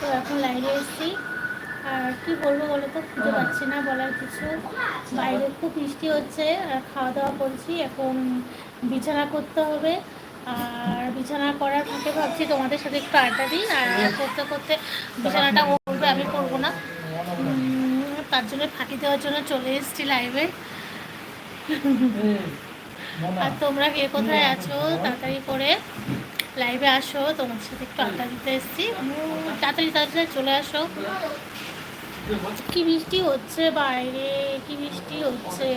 তো এখন লাইনে এসেছি। আর কি বলব বলো তো খুঁজে পাচ্ছি না বলার কিছু। বাইরে খুব বৃষ্টি হচ্ছে আর খাওয়া দাওয়া করছি এখন বিছানা করতে হবে। আর বিছানা করার ফাঁকে ভাবছি তোমাদের সাথে একটু আড্ডা দিই আর করতে করতে বিছানাটা ও করবে আমি করব না। তার জন্য ফাঁকি দেওয়ার জন্য চলে এসেছি লাইভে। আর তোমরা কে কোথায় আছো? তাড়াতাড়ি করে। লাইভে আসো তোমার সাথে একটু আড্ডা দিতে এসেছি। তাড়াতাড়ি তাড়াতাড়ি চলে আসো। কি বৃষ্টি হচ্ছে বাইরে? কি বৃষ্টি হচ্ছে?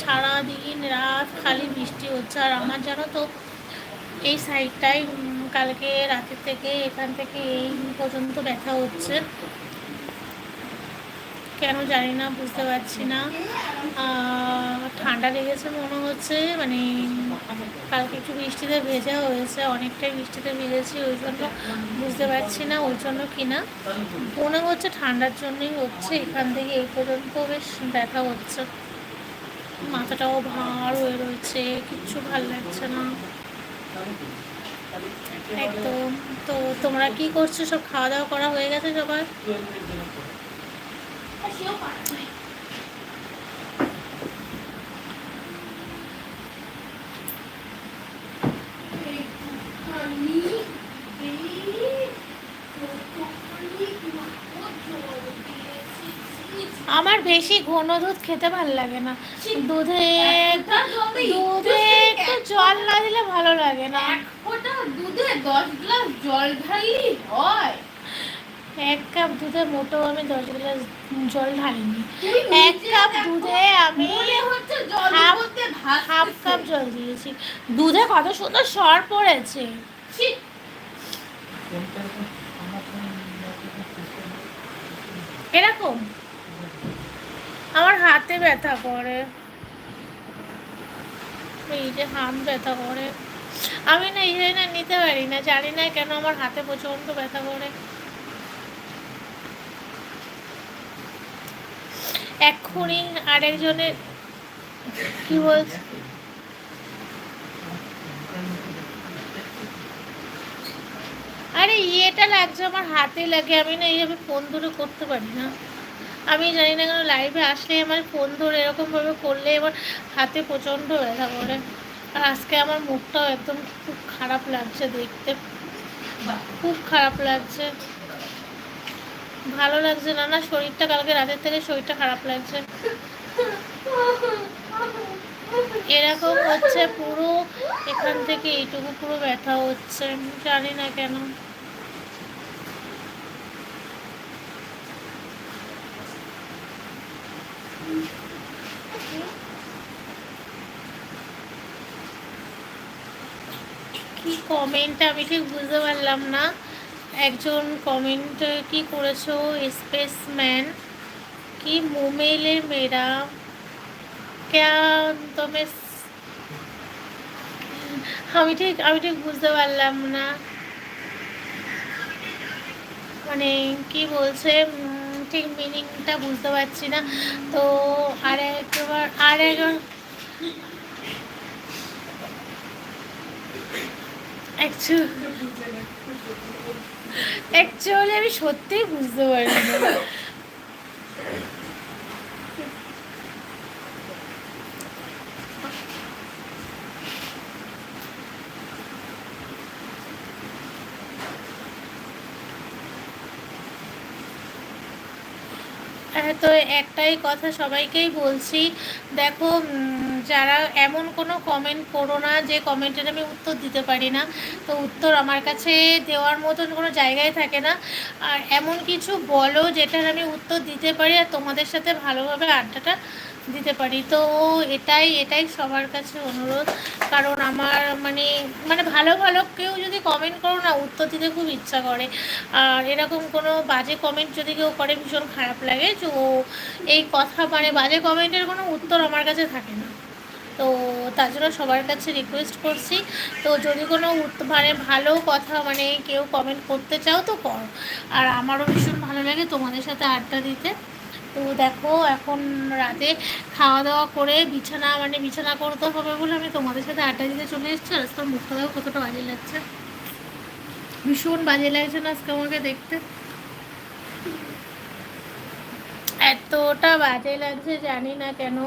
সারা দিন রাত খালি বৃষ্টি হচ্ছে। আর আমার জানো তো, এই সাইডটাই কালকে রাতের থেকে, এখান থেকে এই পর্যন্ত ব্যথা হচ্ছে। কেন জানি না, বুঝতে পারছি না। ঠান্ডা লেগেছে মনে হচ্ছে মানে কালকে একটু বৃষ্টিতে ভেজা হয়েছে, অনেকটাই বৃষ্টিতে ভিজেছি, ওই জন্য বুঝতে পারছি না ওই জন্য কি না মনে হচ্ছে ঠান্ডার জন্যই হচ্ছে, এখান থেকে এই পর্যন্ত বেশ ব্যথা হচ্ছে। মাথাটাও ভার হয়ে রয়েছে, কিচ্ছু ভালো লাগছে না। একদম, তো তোমরা কি করছ? সব খাওয়া দাওয়া করা হয়ে গেছে সবার? ঘন দুধ খেতে ভালো লাগে না। দুধে দুধে একটু জল না দিলে ভালো লাগে না। এক ফোঁটা দুধে দশ গ্লাস জল ঢাললি হয়। এক কাপ দুধে মোটো আমি দশ গ্লাস জল ঢালিনি। এক কাপ দুধে আমি হচ্ছে জল হাফ- করতে ভাত হাফ কাপ জল দিয়েছি। দুধে কত সুন্দর সর পড়েছে। এরকম। আমার হাতে ব্যথা করে। এই যে হাত ব্যথা করে। আমি না এই না নিতে পারি না, জানি না কেন আমার হাতে প্রচণ্ড ব্যথা করে। এক্ষুনি আরেকজনের কি বলছে? আরে ইয়েটা লাগছে, আমার হাতে লাগে, আমি না এইভাবে ফোন ধরে করতে পারি না। আমি জানি না কেন লাইভে আসলে আমার ফোন ধরে এরকমভাবে করলে এবার হাতে প্রচণ্ড ব্যথা করে। আর আজকে আমার মুখটাও একদম খুব খারাপ লাগছে দেখতে। খুব খারাপ লাগছে। ভালো লাগছে না না, শরীরটা কালকে রাতের থেকে শরীরটা খারাপ লাগছে। এরকম হচ্ছে পুরো, এখান থেকে এইটুকু পুরো ব্যথা হচ্ছে জানি না কেন। কি কমেন্ট আমি ঠিক বুঝতে পারলাম না। একজন কমেন্ট কি করেছ? স্পেসম্যান কি মোমেলে মেরা ক্যা তুমি আমি ঠিক আমি ঠিক বুঝতে পারলাম না। মানে কি বলছে? ঠিক মিনিংটা বুঝতে পারছি না। তো আর একবার আর একবার। অ্যাকচুয়ালি আমি সত্যিই বুঝতে পারি না তো একটাই কথা সবাইকেই বলছি, দেখো যারা এমন কোনো কমেন্ট করো না যে কমেন্টের আমি উত্তর দিতে পারি না। তো উত্তর আমার কাছে দেওয়ার মতন কোনো জায়গায় থাকে না। আর এমন কিছু বলো যেটার আমি উত্তর দিতে পারি আর তোমাদের সাথে ভালোভাবে আড্ডাটা দিতে পারি। তো এটাই এটাই সবার কাছে অনুরোধ। কারণ আমার মানে মানে ভালো ভালো কেউ যদি কমেন্ট করো না, উত্তর দিতে খুব ইচ্ছা করে। আর এরকম কোনো বাজে কমেন্ট যদি কেউ করে, ভীষণ খারাপ লাগে। ও এই কথা মানে বাজে কমেন্টের কোনো উত্তর আমার কাছে থাকে না। তো তার জন্য সবার কাছে রিকোয়েস্ট করছি। তো যদি কোনো মানে ভালো কথা মানে কেউ কমেন্ট করতে চাও, তো করো। আর আমারও ভীষণ ভালো লাগে তোমাদের সাথে আড্ডা দিতে। তো দেখো, এখন রাতে খাওয়া দাওয়া করে বিছানা মানে বিছানা করতে হবে বলে আমি তোমাদের সাথে আড্ডা দিতে চলে এসেছি। আর আজকাল মুখটা দেখো কতটা বাজে লাগছে। ভীষণ বাজে লাগছে না আজকে আমাকে দেখতে। এতটা বাজে লাগছে জানি না কেন।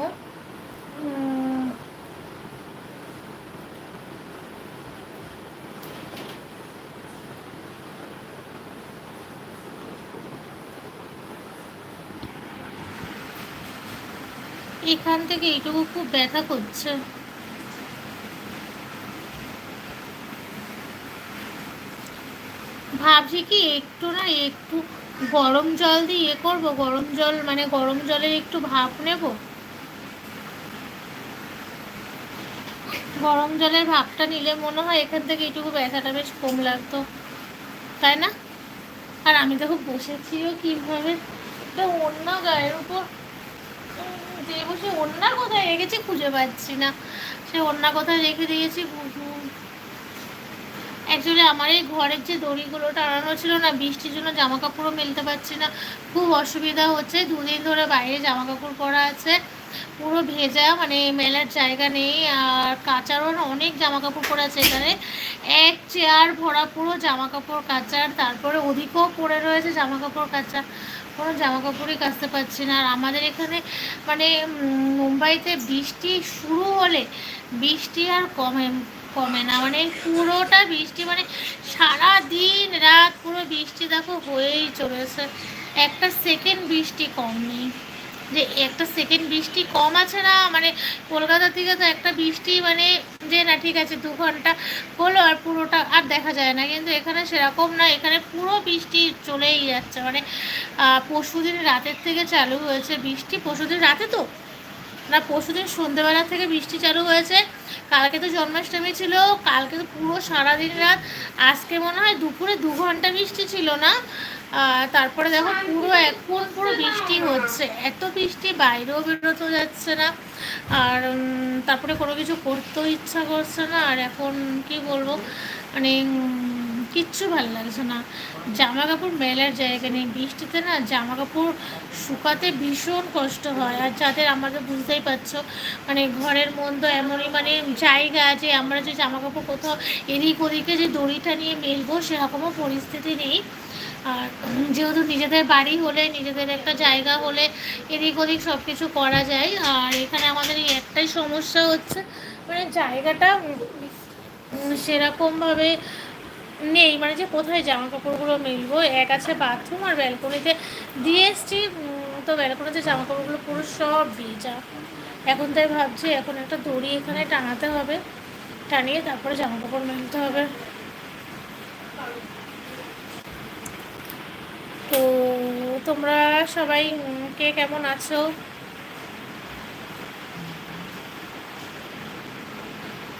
এখান থেকে এইটুকু খুব ব্যথা করছে। ভাবছি কি একটু না একটু গরম জল দিয়ে ইয়ে করব, গরম জল মানে গরম জলের একটু ভাপ নেব। গরম জলের ভাপটা নিলে মনে হয় এখান থেকে এইটুকু ব্যথাটা বেশ কম লাগতো। তাই না? আর আমি দেখো বসেছিও কীভাবে? একটা অন্য গায়ের উপর যে বসে অন্য কোথায় রেখেছি খুঁজে পাচ্ছি না। সে অন্য কোথায় রেখে দিয়েছি অ্যাকচুয়ালি আমার এই ঘরের যে দড়িগুলো টানানো ছিল না, বৃষ্টির জন্য জামা কাপড়ও মেলতে পারছি না। খুব অসুবিধা হচ্ছে, দুদিন ধরে বাইরে জামা কাপড় পরা আছে। পুরো ভেজা মানে মেলার জায়গা নেই, আর কাচারও অনেক জামা কাপড় পরে আছে এখানে। এক চেয়ার ভরা পুরো জামা কাপড় কাচার, তারপরে ওদিকেও পড়ে রয়েছে জামা কাপড় কাচা। কোনো জামা কাপড়ই কাচতে পারছি না। আর আমাদের এখানে মানে মুম্বাইতে বৃষ্টি শুরু হলে বৃষ্টি আর কমে কমে না। মানে পুরোটা বৃষ্টি মানে সারা দিন রাত পুরো বৃষ্টি দেখো হয়েই চলেছে। একটা সেকেন্ড বৃষ্টি কম নেই। যে একটা সেকেন্ড বৃষ্টি কম আছে না মানে কলকাতা থেকে তো একটা বৃষ্টি মানে যে না, ঠিক আছে, দু ঘণ্টা হলো আর পুরোটা আর দেখা যায় না। কিন্তু এখানে সেরকম না, এখানে পুরো বৃষ্টি চলেই যাচ্ছে। মানে পরশুদিন রাতের থেকে চালু হয়েছে বৃষ্টি। পরশুদিন রাতে তো না, পরশুদিন সন্ধ্যেবেলা থেকে বৃষ্টি চালু হয়েছে। কালকে তো জন্মাষ্টমী ছিল, কালকে তো পুরো সারাদিন রাত। আজকে মনে হয় দুপুরে দু ঘণ্টা বৃষ্টি ছিল না। তারপরে দেখো পুরো এখন পুরো বৃষ্টি হচ্ছে। এত বৃষ্টি, বাইরেও বেরোতে যাচ্ছে না। আর তারপরে কোনো কিছু করতেও ইচ্ছা করছে না। আর এখন কি বলব? মানে কিচ্ছু ভালো লাগছে না। জামা কাপড় মেলার জায়গা নেই। বৃষ্টিতে না জামা কাপড় শুকাতে ভীষণ কষ্ট হয়। আর যাদের আমাদের বুঝতেই পারছ মানে ঘরের মধ্যে এমনই মানে জায়গা যে আমরা যে জামা কাপড় কোথাও এদিক ওদিকে যে দড়িটা নিয়ে মেলবো সেরকমও পরিস্থিতি নেই। আর যেহেতু নিজেদের বাড়ি হলে, নিজেদের একটা জায়গা হলে এদিক ওদিক সব কিছু করা যায়। আর এখানে আমাদের এই একটাই সমস্যা হচ্ছে মানে জায়গাটা সেরকমভাবে নেই। মানে যে কোথায় জামা কাপড়গুলো মিলবো? এক আছে বাথরুম আর ব্যালকনিতে দিয়ে এসছি তো ব্যালকনিতে জামা কাপড়গুলো পুরো সব ভিজা। এখন তাই ভাবছি, এখন একটা দড়ি এখানে টানাতে হবে। টানিয়ে তারপরে জামা কাপড় মেলতে হবে। তো তোমরা সবাই কে কেমন আছো?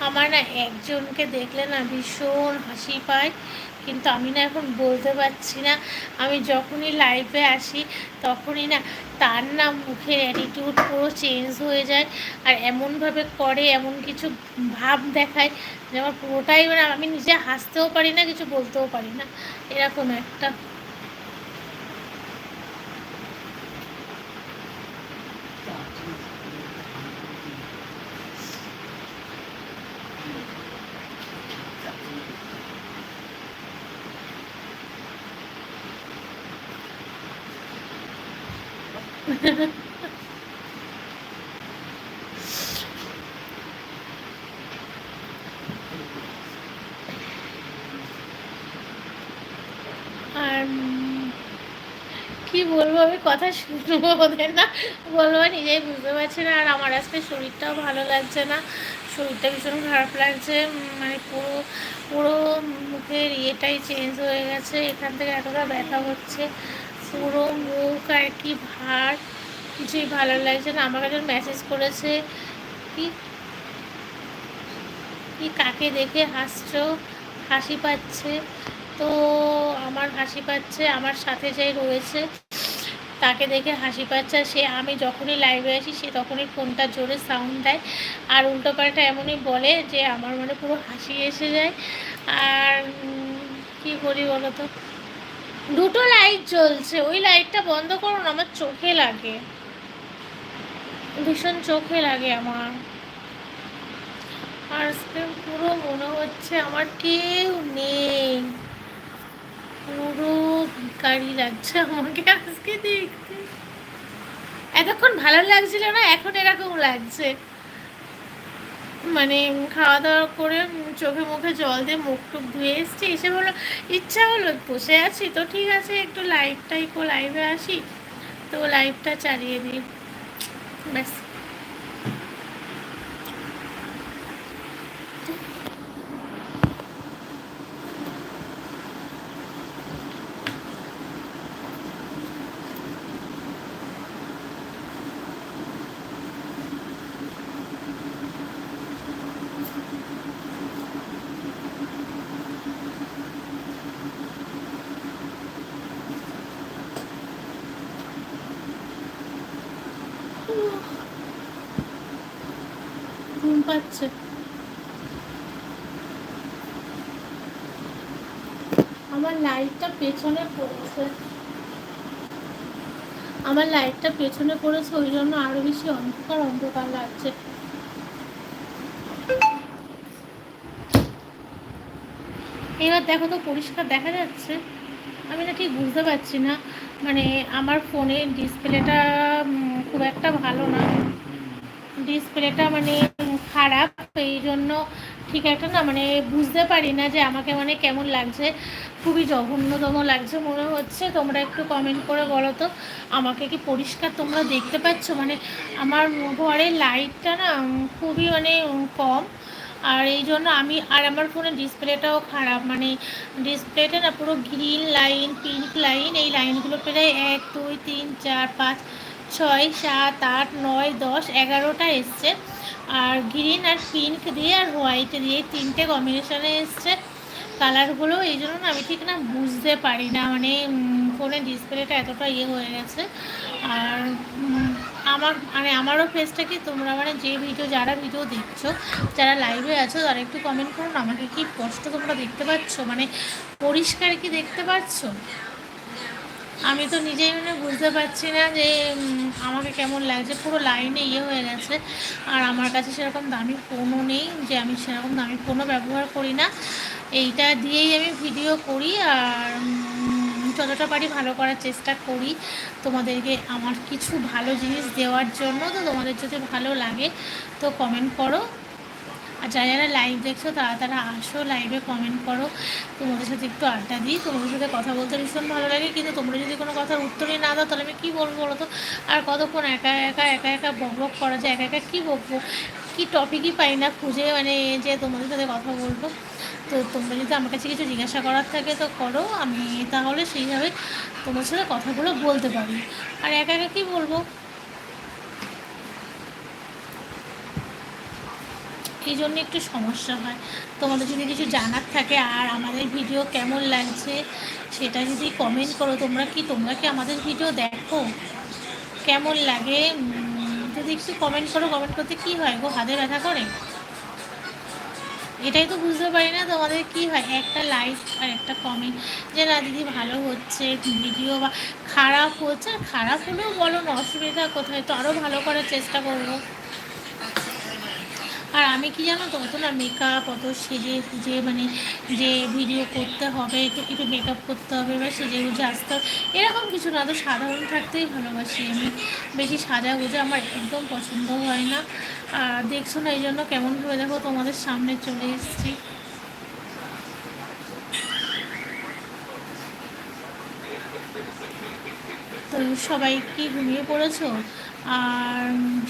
আমার না একজনকে দেখলে না ভীষণ হাসি পায়, কিন্তু আমি না এখন বলতে পারছি না। আমি যখনই লাইভে আসি, তখনই না তার না মুখের অ্যাটিটিউড পুরো চেঞ্জ হয়ে যায় আর এমনভাবে করে, এমন কিছু ভাব দেখায় যে আমার পুরোটাই মানে আমি নিজে হাসতেও পারি না, কিছু বলতেও পারি না। এরকম একটা আর কি বলব, আমি কথা শুনব ওদের না। বলব নিজেই বুঝতে পারছি না, আর আমার আজকে শরীরটাও ভালো লাগছে না। শরীরটা ভীষণ খারাপ লাগছে মানে পুরো পুরো মুখের ইয়েটাই চেঞ্জ হয়ে গেছে, এখান থেকে এতটা ব্যথা হচ্ছে, পুরো মুখ আর কি ভার। কিছুই ভালো লাগছে না। আমাকে একজন মেসেজ করেছে, কি কি কাকে দেখে হাসছো? হাসি পাচ্ছে? তো আমার হাসি পাচ্ছে, আমার সাথে যে রয়েছে, তাকে দেখে হাসি পাচ্ছে। সে, আমি যখনই লাইভে আসি, সে তখনই ফোনটা জোরে সাউন্ড দেয়। আর উল্টোপাল্টা এমনই বলে যে, আমার মানে পুরো হাসি এসে যায়। আর কি করি বলো তো দুটো লাইট জ্বলছে। ওই লাইটটা বন্ধ করুন আমার চোখে লাগে। ভীষণ চোখে লাগে আমার। আজকে পুরো মনে হচ্ছে আমার কেউ নেই। পুরো ভিকারি লাগছে আমাকে আজকে দেখতে। এতক্ষণ ভালো লাগছিল না, এখন এরকম লাগছে। মানে খাওয়া দাওয়া করে চোখে মুখে জল দিয়ে মুখ টুক ধুয়ে এসছি, এসে বলল, ইচ্ছা হলো বসে আছি তো, ঠিক আছে, একটু লাইভটাই কো লাইভে আসি। তো লাইভটা চালিয়ে দিই। ব্যাস আমার লাইটটা পেছনে পড়েছে। আমার লাইটটা পেছনে পড়েছে, ওই জন্য আরও বেশি অন্ধকার অন্ধকার লাগছে। এবার দেখো তো পরিষ্কার দেখা যাচ্ছে। আমি না ঠিক বুঝতে পারছি না। মানে আমার ফোনের ডিসপ্লেটা খুব একটা ভালো না। ডিসপ্লেটা মানে খারাপ, এই জন্য ঠিক একটা না মানে বুঝতে পারি না যে আমাকে মানে কেমন লাগছে। খুবই জঘন্যতম লাগছে মনে হচ্ছে। তোমরা একটু কমেন্ট করে বলো তো, আমাকে কি পরিষ্কার তোমরা দেখতে পাচ্ছ? মানে আমার ঘরের লাইটটা না খুবই মানে কম। আর এই জন্য আমি, আর আমার ফোনের ডিসপ্লেটাও খারাপ। মানে ডিসপ্লেটা না পুরো গ্রিন লাইন পিঙ্ক লাইন এই লাইনগুলো প্রায় এক, দুই, তিন, চার, পাঁচ ছয়, সাত, আট, নয়, দশ, এগারোটা এসছে। আর গ্রিন আর পিঙ্ক দিয়ে আর হোয়াইট দিয়ে তিনটে কম্বিনেশনে এসছে। কালারগুলো এই জন্য না আমি ঠিক না বুঝতে পারি না। মানে ফোনে ডিসপ্লেটা এতটা ইয়ে হয়ে গেছে। আর আমার মানে আমারও ফেসটা কি তোমরা মানে যে ভিডিও যারা ভিডিও দেখছ, যারা লাইভে আছো, তারা একটু কমেন্ট করুন। আমাকে কি স্পষ্ট তোমরা দেখতে পাচ্ছ? মানে পরিষ্কার কি দেখতে পাচ্ছ? আমি তো নিজেই মানে বুঝতে পারছি না যে আমাকে কেমন লাগছে। পুরো লাইনে ইয়ে হয়ে গেছে। আর আমার কাছে সেরকম দামি ফোনও নেই যে আমি সেরকম দামি ফোনও ব্যবহার করি না। এইটা দিয়েই আমি ভিডিও করি আর যতটা পারি ভালো করার চেষ্টা করি। তোমাদেরকে আমার কিছু ভালো জিনিস দেওয়ার জন্য তো তোমাদের যদি ভালো লাগে, তো কমেন্ট করো। আর যারা যারা লাইভ দেখছ, তারা তারা আসো লাইভে কমেন্ট করো। তোমাদের সাথে একটু আড্ডা দিই। তোমাদের সাথে কথা বলতে ভীষণ ভালো লাগে। কিন্তু তোমরা যদি কোনো কথার উত্তরই না দাও, তাহলে আমি কী বলব বলো তো? আর কতক্ষণ একা একা একা একা বক বক করা যায়? একা একা কী বকবো? কী টপিকই পাই না। খুঁজে মানে যে তোমাদের সাথে কথা বলব। তো তোমরা যদি আমার কাছে কিছু জিজ্ঞাসা করার থাকে তো করো। আমি তাহলে সেইভাবে তোমার সাথে কথাগুলো বলতে পারি। আর একা একা কী বলব? এই জন্য একটু সমস্যা হয়। তোমাদের যদি কিছু জানার থাকে আর আমাদের ভিডিও কেমন লাগছে, সেটা যদি কমেন্ট করো, তোমরা কি তোমরা কি আমাদের ভিডিও দেখো? কেমন লাগে? যদি একটু কমেন্ট করো কমেন্ট করতে কি হয় গো? হাতে ব্যথা করে? এটাই তো বুঝতে পারি না তোমাদের কি হয়। একটা লাইক আর একটা কমেন্ট যে, না, দিদি, ভালো হচ্ছে ভিডিও বা খারাপ হচ্ছে। আর খারাপ হলেও বলো না, অসুবিধা কোথায়? তো আরও ভালো করার চেষ্টা করব। আর আমি কি জানো তো অত না মেকআপ অত সেজে গুজে মানে যে ভিডিও করতে হবে, একটু একটু মেকআপ করতে হবে বা সেজে গুজে আসতে হবে, এরকম কিছু না। তো সাধারণ থাকতেই ভালোবাসি আমি। বেশি সাজা গুজে আমার একদম পছন্দ হয় না। আর দেখছ না এই জন্য কেমনভাবে দেখো তোমাদের সামনে চলে এসেছি। তো সবাই কি ঘুমিয়ে পড়েছো? আর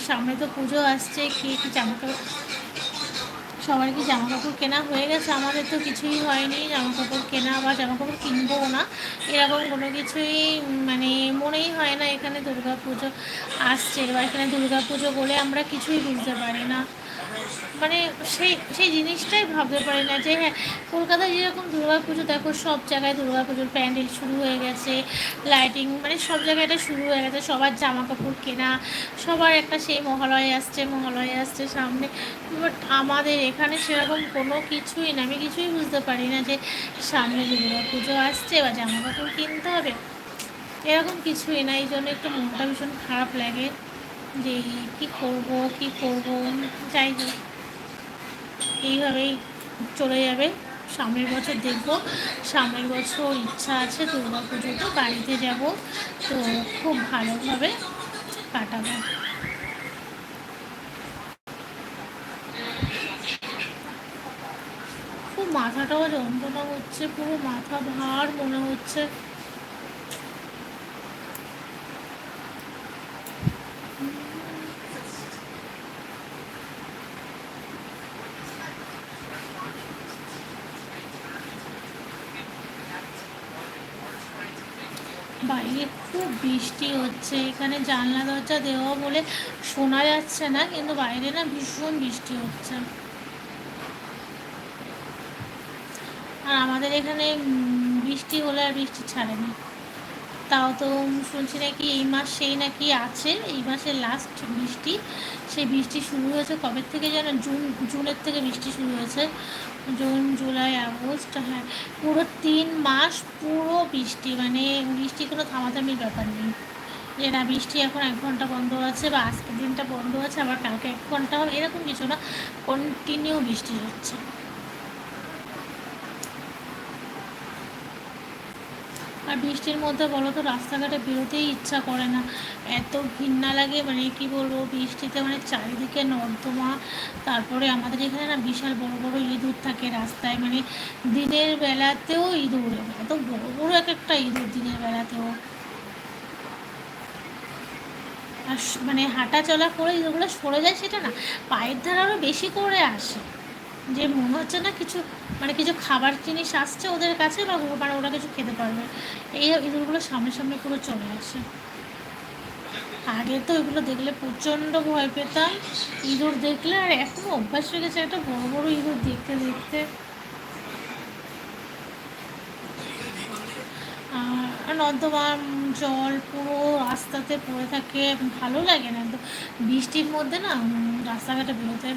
সামনে তো পুজো আসছে, কি কি জামা কাপড় সবার কি জামা কাপড় কেনা হয়ে গেছে? আমাদের তো কিছুই হয়নি জামা কাপড় কেনা বা জামা কাপড় কিনবও না। এরকম কোনো কিছুই মানে মনেই হয় না এখানে দুর্গা পুজো আসছে। বা এখানে দুর্গা পুজো বলে আমরা কিছুই বুঝতে পারি না। মানে সেই সেই জিনিসটাই ভাবতে পারি না যে হ্যাঁ কলকাতায় যেরকম দুর্গা পুজো দেখো সব জায়গায় দুর্গা পুজোর প্যান্ডেল শুরু হয়ে গেছে লাইটিং মানে সব জায়গায় এটা শুরু হয়ে গেছে, সবার জামা কাপড় কেনা, সবার একটা সেই মহালয় আসছে মহালয় আসছে সামনে। বাট আমাদের এখানে সেরকম কোনো কিছুই না, আমি কিছুই বুঝতে পারি না যে সামনে দুর্গা পুজো আসছে বা জামা কাপড় কিনতে হবে। এরকম কিছুই না, এই জন্য একটু মনটা ভীষণ খারাপ লাগে যে কি করব কি করব, যাই হোক। এইভাবেই চলে যাবে। সামনের বছর দেখব। সামনের বছর ইচ্ছা আছে দুর্গা পুজোতে বাড়িতে যাব। তো খুব ভালোভাবে কাটাবো। খুব মাথাটাও যন্ত্রণা হচ্ছে, পুরো মাথা ভার মনে হচ্ছে বাইরে খুব বৃষ্টি হচ্ছে, এখানে জানলা, দরজা, দেওয়া বলে শোনা যাচ্ছে না, কিন্তু বাইরে না ভীষণ বৃষ্টি হচ্ছে। আর আমাদের এখানে বৃষ্টি হলে আর বৃষ্টি ছাড়ে না তাও তো শুনছি নাকি এই মাস সেই নাকি আছে, এই মাসের লাস্ট বৃষ্টি। সেই বৃষ্টি শুরু হয়েছে কবে থেকে যেন? জুন, জুনের থেকে বৃষ্টি শুরু হয়েছে। জুন, জুলাই, আগস্ট হ্যাঁ। পুরো তিন মাস পুরো বৃষ্টি মানে বৃষ্টি কোনো থামাথামির ব্যাপার নেই। যে না বৃষ্টি এখন এক ঘণ্টা বন্ধ আছে বা আজকের দিনটা বন্ধ আছে, আবার কালকে এক ঘণ্টা হবে এরকম কিছু না কন্টিনিউ বৃষ্টি হচ্ছে। আর বৃষ্টির মধ্যে বলো তো রাস্তাঘাটে বেরোতেই ইচ্ছা করে না। এত ঘৃণা লাগে মানে কি বলব, বৃষ্টিতে মানে চারিদিকে নর্দমা। তারপরে আমাদের এখানে না বিশাল বড় বড় ইঁদুর থাকে রাস্তায় মানে দিনের বেলাতেও ইঁদুর, এত বড় বড় এক একটা ইঁদুর দিনের বেলাতেও। আর মানে হাঁটা চলা করে ইঁদুরগুলো সরে যায় সেটা না, পায়ের ধারে আরও বেশি করে আসে। যে মনে হচ্ছে না কিছু মানে কিছু খাবার জিনিস আসছে ওদের কাছে বা মানে ওরা কিছু খেতে পারবে। এই ইঁদুরগুলো সামনে সামনে পুরো চলে আসে আগে তো এগুলো দেখলে প্রচণ্ড ভয় পেতাম। ইঁদুর দেখলে আর এখনও অভ্যাস হয়ে গেছে একটা বড় বড় ইঁদুর দেখতে দেখতে। নর্দমা জল পুরো রাস্তাতে পড়ে থাকে। ভালো লাগে না একদম। বৃষ্টির মধ্যে না রাস্তাঘাটে বেরোতে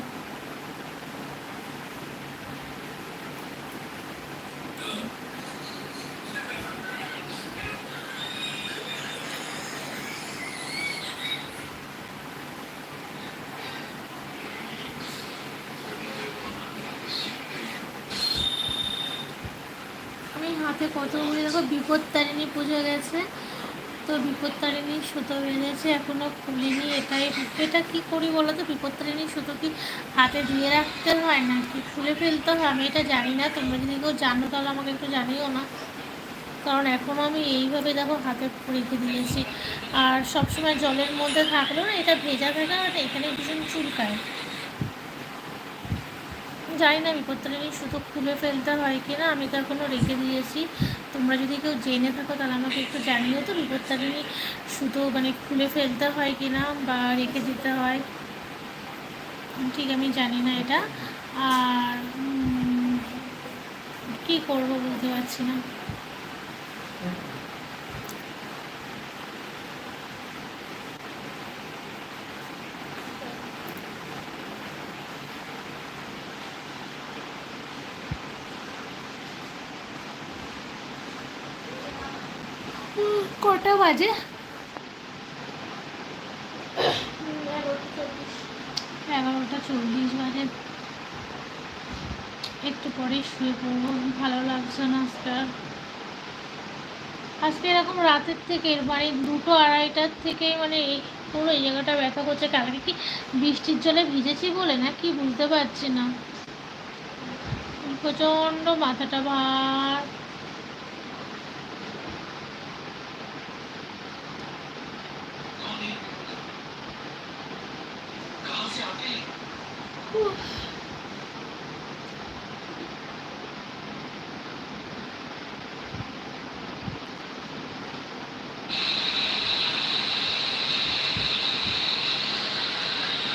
আমি হাতে কত বলে দেখো বিপত্তারিণী পুজো গেছে। তো বিপত্তারিণী সুতো বেঁধেছে, এখনও খুলিনি এটাই। এটা কি করি বলো তো? বিপত্তারিণী সুতো কি হাতে দিয়ে রাখতে হয় না কি খুলে ফেলতে হয়? আমি এটা জানি না। তোমরা যদি কেউ জানো তাহলে আমাকে একটু জানিও না। কারণ এখনও আমি এইভাবে দেখো হাতে রেখে দিয়েছি। আর সবসময় জলের মধ্যে থাকলেও না এটা ভেজা ভেজা না, এখানে ভীষণ চুলকায়। জানি না বিপত্তারিণী শুধু খুলে ফেলতে হয় কি না, আমি তো এখনও রেখে দিয়েছি। তোমরা যদি কেউ জেনে থাকো, তাহলে আমাকে একটু জানিয়ে তো বিপত্তারিণী শুধু মানে খুলে ফেলতে হয় কি না বা রেখে দিতে হয়। ঠিক, আমি জানি না এটা। আর কি করব বুঝতে পারছি না। কটা বাজে? এগারোটা চল্লিশ বাজে। একটু পরেই শুয়ে পড়ব, ভালো লাগছে না আজকে আজকে এরকম রাতের থেকে মানে দুটো আড়াইটার থেকে মানে পুরো এই জায়গাটা ব্যথা করছে। কালকে কি বৃষ্টির জলে ভিজেছি বলে না? কি বুঝতে পারছি না। প্রচণ্ড মাথাটা ভার।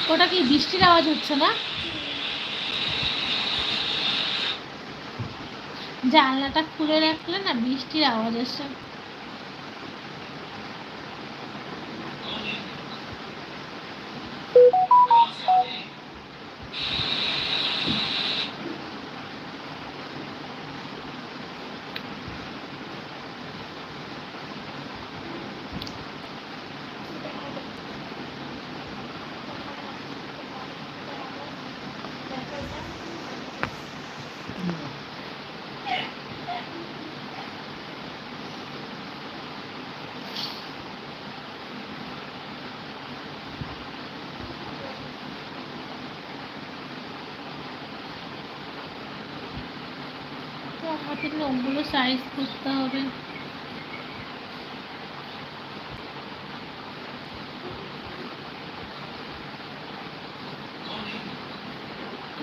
ওটা কি বৃষ্টির আওয়াজ হচ্ছে না? জানলাটা খুলে রাখলে না বৃষ্টির আওয়াজ আসে। সাইজ করতে হবে।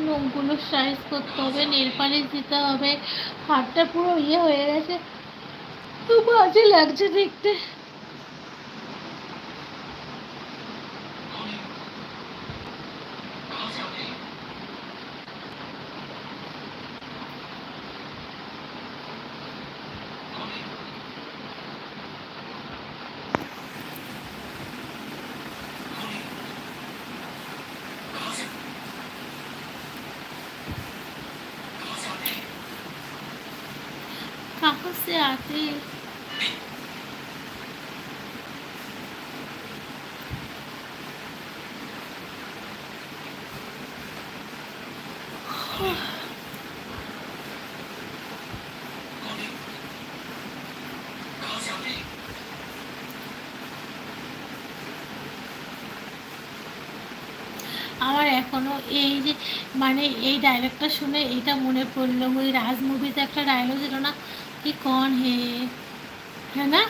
নখগুলো সাইজ করতে হবে নেলপালিশ দিতে হবে। হাতটা পুরো ইয়ে হয়ে গেছে। তো বাজে লাগছে দেখতে। আমার এখনও এই যে মানে এই ডায়লগটা শুনে এটা মনে পড়ল। ওই রাজ মুভিতে একটা ডায়লগ ছিল না? কি কন হে? হ্যাঁ না?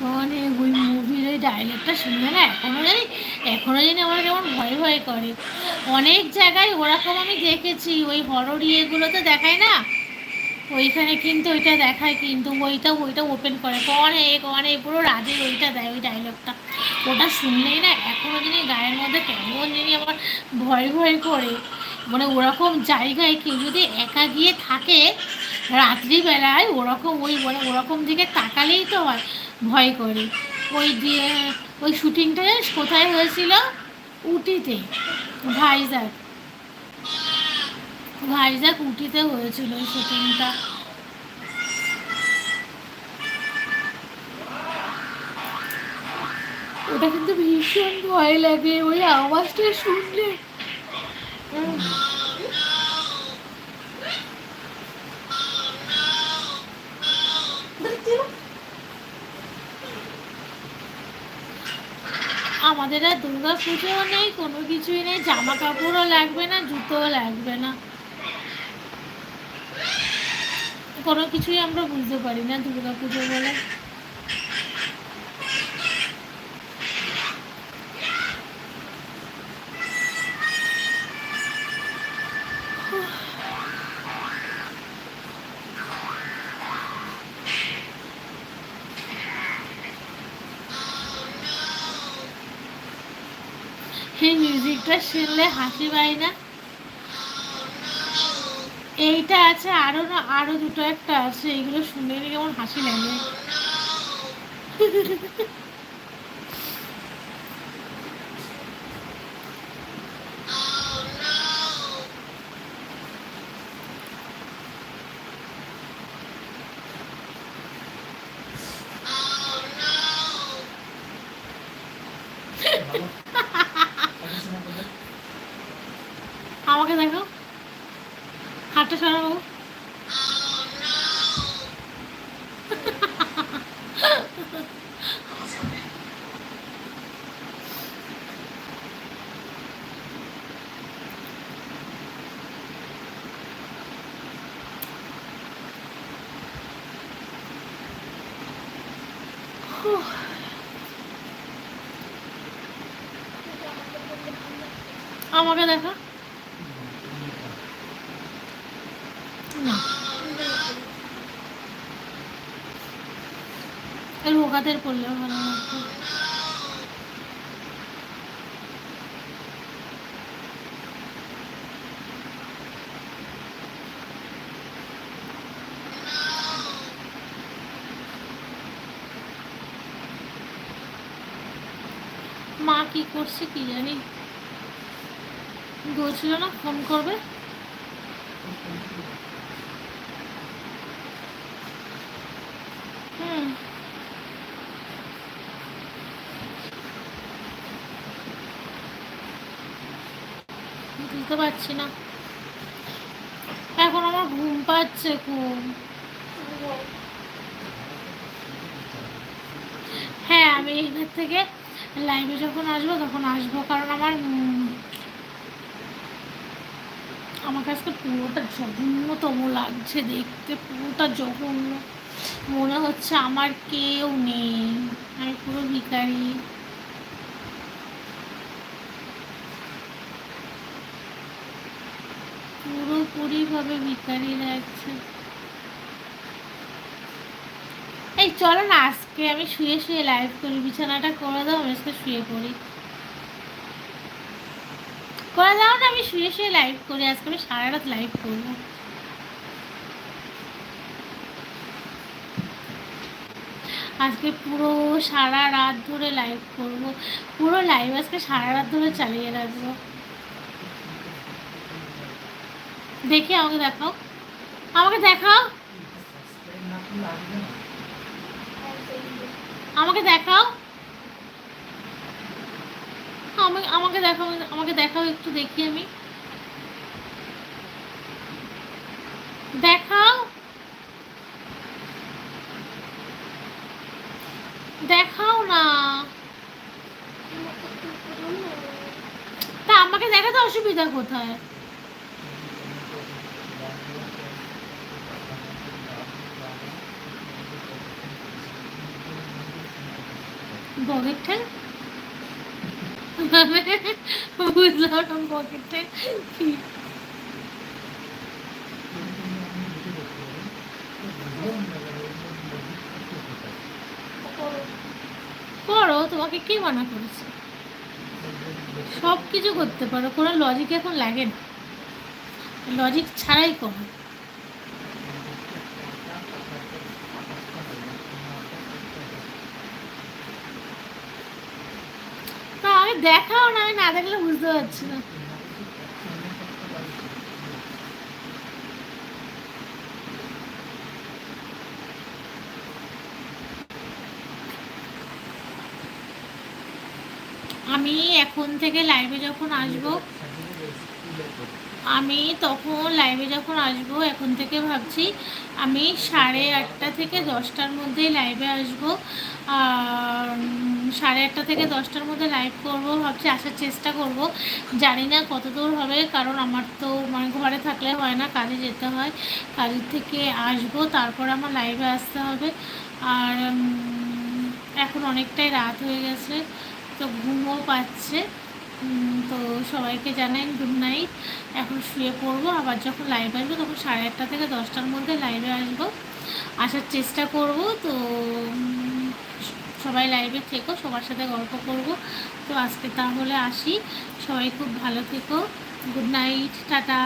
কন হে? ওই মুভির ওই ডায়লগটা শুনলে না এখনও জানি এখনও জানি আমার কেমন ভয় ভয় করে। অনেক জায়গায় ওরকম আমি দেখেছি। ওই হরর ইয়েগুলোতে দেখায় না? ওইখানে কিন্তু ওইটা দেখায় কিন্তু ওইটা ওইটা ওপেন করে। কন হে পুরো রাজের ওইটা দেয় ওই ডায়লগটা ওটা শুনলেই না এখনও জানি গায়ের মধ্যে কেমন জানি আমার ভয় ভয় করে। মানে ওরকম জায়গায় কেউ যদি একা গিয়ে থাকে রাত্রিবেলায়, ওরকম ওই মানে ওরকম দিকে তাকালেই তো হয় ভয় করে। ওই দিয়ে, ওই শুটিংটা কোথায় হয়েছিল? উটিতে ভাইজাগ ভাইজাগ উটিতে হয়েছিল ওই শুটিংটা। ওটা কিন্তু ভীষণ ভয় লাগে, ওই আওয়াজটা শুনলে। আমাদের আর দুর্গা পুজোও নেই, কোনো কিছুই নেই, জামা কাপড়ও লাগবে না, জুতোও লাগবে না। কোনো কিছুই আমরা বুঝতে পারি না দুর্গা পুজো বলে। এই মিউজিকটা শুনলে হাসি পায় না। এইটা আছে আরও না আরও দুটো একটা আছে এইগুলো শুনে কেমন হাসি লাগে আমাকে দেখো হাতটা সরাবো আমাকে দেখা। রোগাদের পড়লে ভালো লাগতো মা কি করছে কি জানি। বলছিল না, ফোন করবে। বুঝতে পারছি না। এখন আমার ঘুম পাচ্ছে খুব হ্যাঁ আমি এখান থেকে লাইভে যখন আসব তখন আসব, কারণ আমার আমার কাছে পুরোটা জঘন্যতম লাগছে দেখতে, পুরোটা জঘন্য। মনে হচ্ছে আমার কেউ নেই, আমি পুরো ভিখারি। পুরোপুরিভাবে ভিকারি লাগছে। এই, চলো না আজকে আমি শুয়ে শুয়ে লাইভ করি। বিছানাটা করে দাও, আমি আজকে শুয়ে পড়ি। করে দাও না, আমি শুয়ে শুয়ে লাইভ করি। আজকে আমি সারা রাত লাইভ করব। আজকে পুরো সারা রাত ধরে লাইভ করব। পুরো লাইভ আজকে সারা রাত ধরে চালিয়ে রাখব। দেখি, আমাকে দেখাও। আমাকে দেখাও। আমাকে দেখাও। আমি আমাকে দেখাও আমাকে দেখাও একটু দেখি আমি। দেখাও। দেখাও না। তা আমাকে দেখাতে অসুবিধা কোথায়? বগের ঠ্যাং বুঝলাম না ঠ্যাং কি? করো, তোমাকে কে মানা করেছে? সব কিছু করতে পারো, কোনো লজিক এখন লাগে না। লজিক ছাড়াই করো তা আমি দেখাও না আমি না দেখলে বুঝতে পারছি না। আমি এখন থেকে লাইভে যখন আসব, আমি তখন লাইভে যখন আসব, এখন থেকে ভাবছি আমি সাড়ে আটটা থেকে দশটার মধ্যেই লাইভে আসব। সাড়ে আটটা থেকে দশটার মধ্যে লাইভ করব, ভাবছি আসার চেষ্টা করব। জানি না কত দূর হবে, কারণ আমার তো মানে ঘরে থাকলে হয় না, কাজে যেতে হয়। কাজের থেকে আসব, তারপর আমার লাইভে আসতে হবে। আর এখন অনেকটাই রাত হয়ে গেছে, তো ঘুমও পাচ্ছে। তো সবাইকে জানাই গুড নাইট এখন শুয়ে পড়ব, আবার যখন লাইভ আসব তখন সাড়ে আটটা থেকে দশটার মধ্যে লাইভে আসব। আসার চেষ্টা করব, তো সবাই লাইভে থেকো, সবার সাথে গল্প করব। তো আজকে তাহলে আসি। সবাই খুব ভালো থেকো। Good night tata.